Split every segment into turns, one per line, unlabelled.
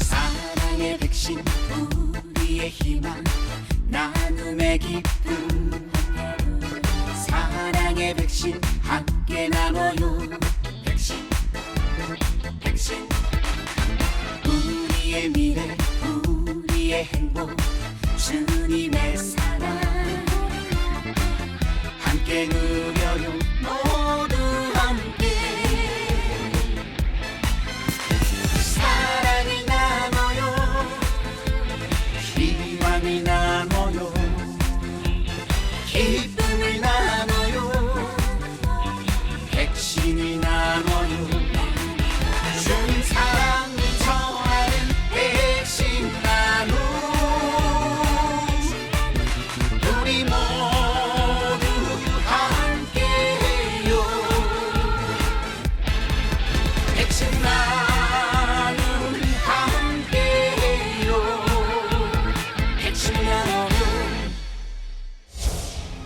사랑의 백신 우리의 희망 나눔의 기쁨. 사랑의 백신 함께 나눠요. 백신 백신. 우리의 미래. 우리의 행복 주님의 사랑. 함께 누려요 모두 함께. 사랑을 나눠요 희망을 나눠요 기쁨을 나눠요 백신을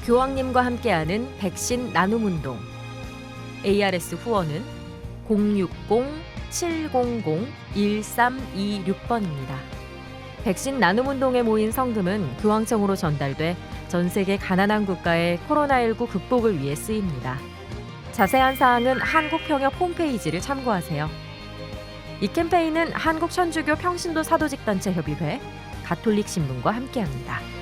교황님과 함께하는 백신 나눔 운동. ARS 후원은 060-700-1326번입니다. 백신 나눔 운동에 모인 성금은 교황청으로 전달돼 전 세계 가난한 국가의 코로나19 극복을 위해 쓰입니다. 자세한 사항은 한국평협 홈페이지를 참고하세요. 이 캠페인은 한국천주교 평신도 사도직단체 협의회, 가톨릭 신문과 함께합니다.